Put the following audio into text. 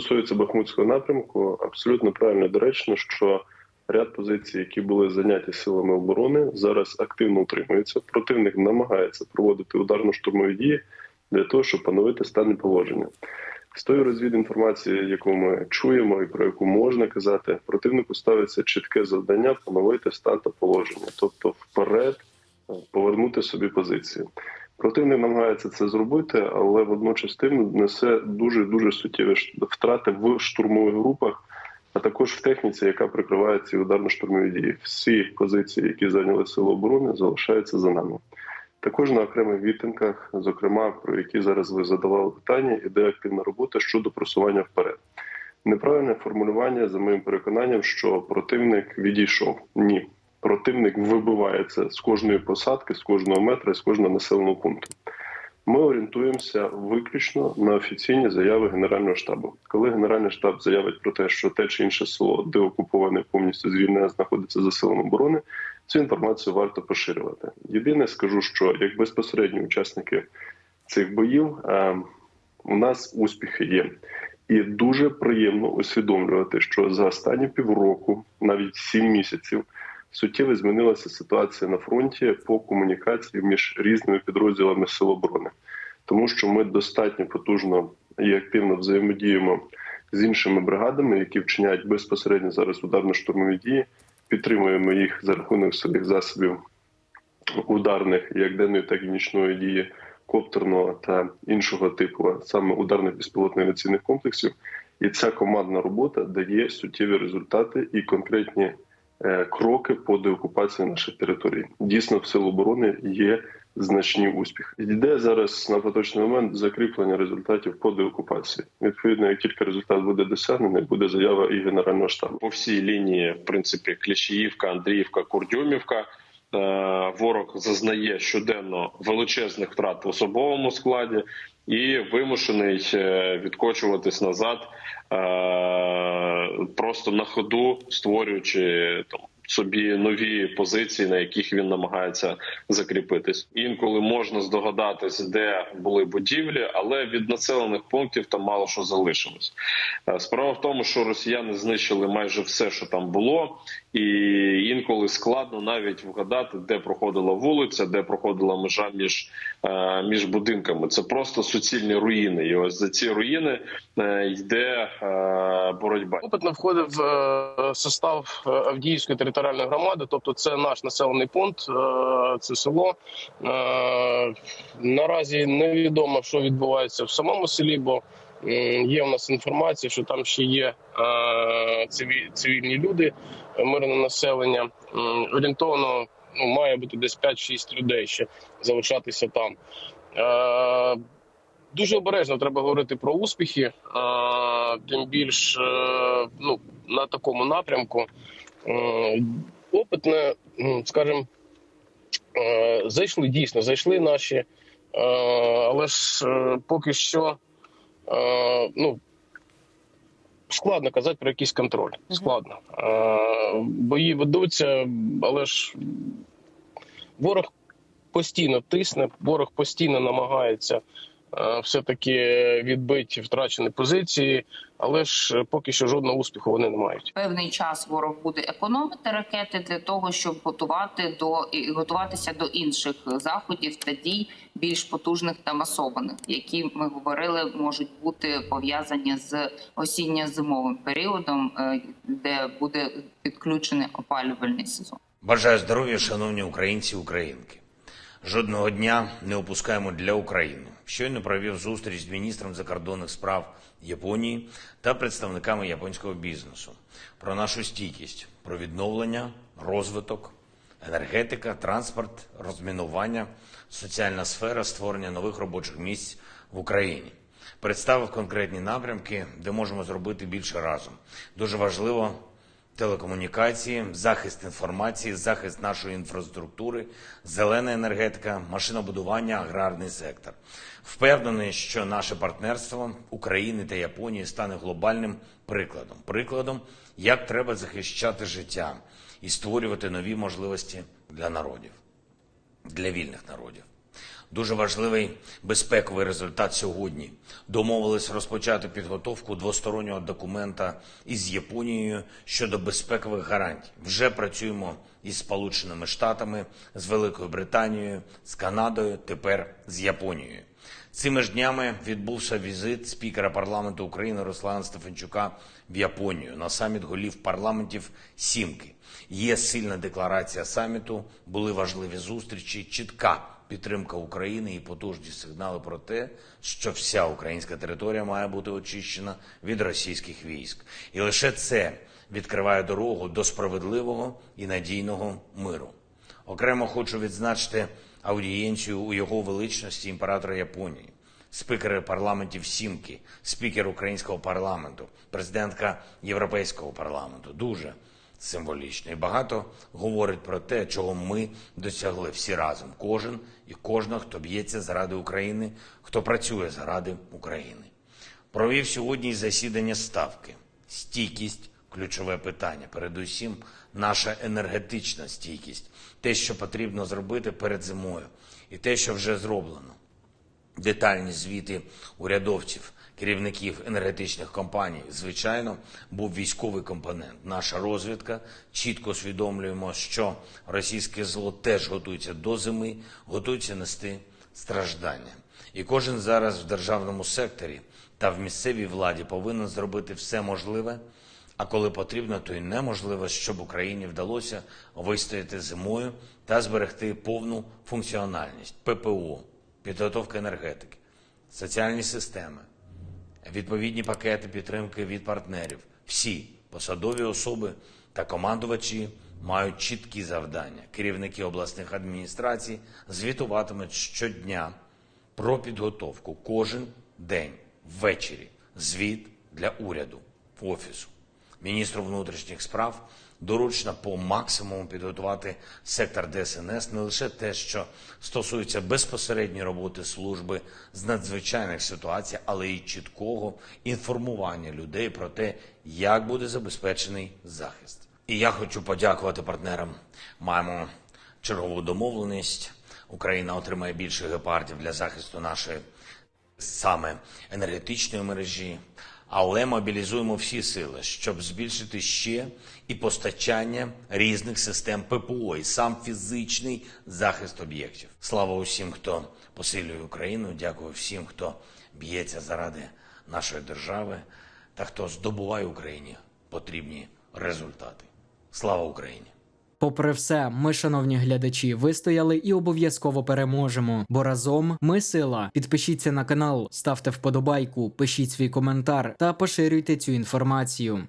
стосується Бахмутського напрямку, абсолютно правильно доречно, що ряд позицій, які були зайняті силами оборони, зараз активно утримуються. Противник намагається проводити ударно-штурмові дії для того, щоб поновити стан і положення. З тої розвідінформації, яку ми чуємо і про яку можна казати, противнику ставиться чітке завдання поновити стан та положення, тобто вперед повернути собі позиції. Противник намагається це зробити, але водночас тим несе дуже дуже суттєві втрати в штурмових групах, а також в техніці, яка прикриває ці ударно-штурмові дії. Всі позиції, які зайняли сили оборони, залишаються за нами. Також на окремих відтинках, зокрема про які зараз ви задавали питання, іде активна робота щодо просування вперед. Неправильне формулювання за моїм переконанням, що противник відійшов. Ні, противник вибивається з кожної посадки, з кожного метра, з кожного населеного пункту. Ми орієнтуємося виключно на офіційні заяви Генерального штабу. Коли Генеральний штаб заявить про те, що те чи інше село, де окуповане повністю звільнене, знаходиться за силами оборони, цю інформацію варто поширювати. Єдине скажу, що як безпосередні учасники цих боїв е, у нас успіхи є. І дуже приємно усвідомлювати, що за останні півроку, навіть сім місяців, суттєво змінилася ситуація на фронті по комунікації між різними підрозділами сил оборони, тому що ми достатньо потужно і активно взаємодіємо з іншими бригадами, які вчиняють безпосередньо зараз ударно-штурмові дії. Підтримуємо їх за рахунок своїх засобів ударних, як денної, так і нічної дії, коптерного та іншого типу, саме ударних безпілотних авіаційних комплексів. І ця командна робота дає суттєві результати і конкретні кроки по деокупації наших територій. Дійсно, в сил оборони є значні успіхи. Йде зараз на поточний момент закріплення результатів по деокупації. Відповідно, як тільки результат буде досягнений, буде заява і генерального штабу. по всій лінії, в принципі, Кліщіївка, Андріївка, Курдюмівка. Е, Ворог зазнає щоденно величезних втрат в особовому складі і вимушений е, відкочуватись назад, е, просто на ходу створюючи там собі нові позиції, на яких він намагається закріпитись. Інколи можна здогадатись, де були будівлі, але від населених пунктів там мало що залишилось. Е, Справа в тому, що росіяни знищили майже все, що там було, і інколи складно навіть вгадати, де проходила вулиця, де проходила межа між, е, між будинками. Це просто суцільні руїни. І ось за ці руїни е, йде боротьба. Опитно входив в состав Авдіївської територіальної громади, тобто це наш населений пункт, е, це село. Е, Наразі невідомо, що відбувається в самому селі, бо є у нас інформація, що там ще є е, цивільні люди, мирне населення. Орієнтовно ну, має бути десь 5-6 людей ще залишатися там. Дуже обережно треба говорити про успіхи, тим більш ну, на такому напрямку. Е, Опитне, м, скажімо, е, зайшли дійсно, зайшли наші, е, але ж поки що ну, складно казати про якийсь контроль. Складно. Бої ведуться, але ж ворог постійно тисне, ворог постійно намагається все-таки відбити втрачені позиції, але ж поки що жодного успіху вони не мають. Певний час ворог буде економити ракети для того, щоб готувати до і готуватися до інших заходів та дій більш потужних та масованих, які ми говорили, можуть бути пов'язані з осінньо-зимовим періодом, е, де буде підключений опалювальний сезон. Бажаю здоров'я, шановні українці українки. Жодного дня не опускаємо для України. Щойно провів зустріч з міністром закордонних справ Японії та представниками японського бізнесу про нашу стійкість, про відновлення, розвиток, енергетика, транспорт, розмінування, соціальна сфера, створення нових робочих місць в Україні. Представив конкретні напрямки, де можемо зробити більше разом. Дуже важливо телекомунікації, захист інформації, захист нашої інфраструктури, зелена енергетика, машинобудування, аграрний сектор. Впевнений, що наше партнерство України та Японії стане глобальним прикладом, прикладом, як треба захищати життя і створювати нові можливості для народів, для вільних народів. Дуже важливий безпековий результат сьогодні. Домовились розпочати підготовку двостороннього документа із Японією щодо безпекових гарантій. Вже працюємо із Сполученими Штатами, з Великою Британією, з Канадою, тепер з Японією. Цими ж днями відбувся візит спікера парламенту України Руслана Стефанчука в Японію на саміт голів парламентів Сімки. Є сильна декларація саміту, були важливі зустрічі, чітка підтримка України і потужні сигнали про те, що вся українська територія має бути очищена від російських військ. І лише це відкриває дорогу до справедливого і надійного миру. Окремо хочу відзначити аудієнцію у його величності імператора Японії, спікери парламентів Сімки, спікер українського парламенту, президентка Європейського парламенту. Дуже символічно і багато говорить про те, чого ми досягли всі разом. Кожен і кожна, хто б'ється заради України, хто працює заради України. Провів сьогодні засідання ставки. Стійкість ключове питання. Передусім, наша енергетична стійкість, те, що потрібно зробити перед зимою, і те, що вже зроблено. Детальні звіти урядовців, керівників енергетичних компаній. Звичайно, був військовий компонент. Наша розвідка чітко усвідомлюємо, що російське зло теж готується до зими, готується нести страждання. І кожен зараз в державному секторі та в місцевій владі повинен зробити все можливе, а коли потрібно, то й неможливо, щоб Україні вдалося вистояти зимою та зберегти повну функціональність ППО, підготовка енергетики, соціальні системи, відповідні пакети підтримки від партнерів. Всі посадові особи та командувачі мають чіткі завдання. Керівники обласних адміністрацій звітуватимуть щодня про підготовку кожен день ввечері. Звіт для уряду офісу. Міністру внутрішніх справ доручено по максимуму підготувати сектор ДСНС не лише те, що стосується безпосередньої роботи служби з надзвичайних ситуацій, але й чіткого інформування людей про те, як буде забезпечений захист. І я хочу подякувати партнерам. Маємо чергову домовленість. Україна отримає більше гепардів для захисту нашої саме енергетичної мережі, але мобілізуємо всі сили, щоб збільшити ще і постачання різних систем ППО, і сам фізичний захист об'єктів. Слава усім, хто посилює Україну. Дякую всім, хто б'ється заради нашої держави та хто здобуває Україні потрібні результати. Слава Україні! Попри все, ми, шановні глядачі, вистояли і обов'язково переможемо. Бо разом ми сила. Підпишіться на канал, ставте вподобайку, пишіть свій коментар та поширюйте цю інформацію.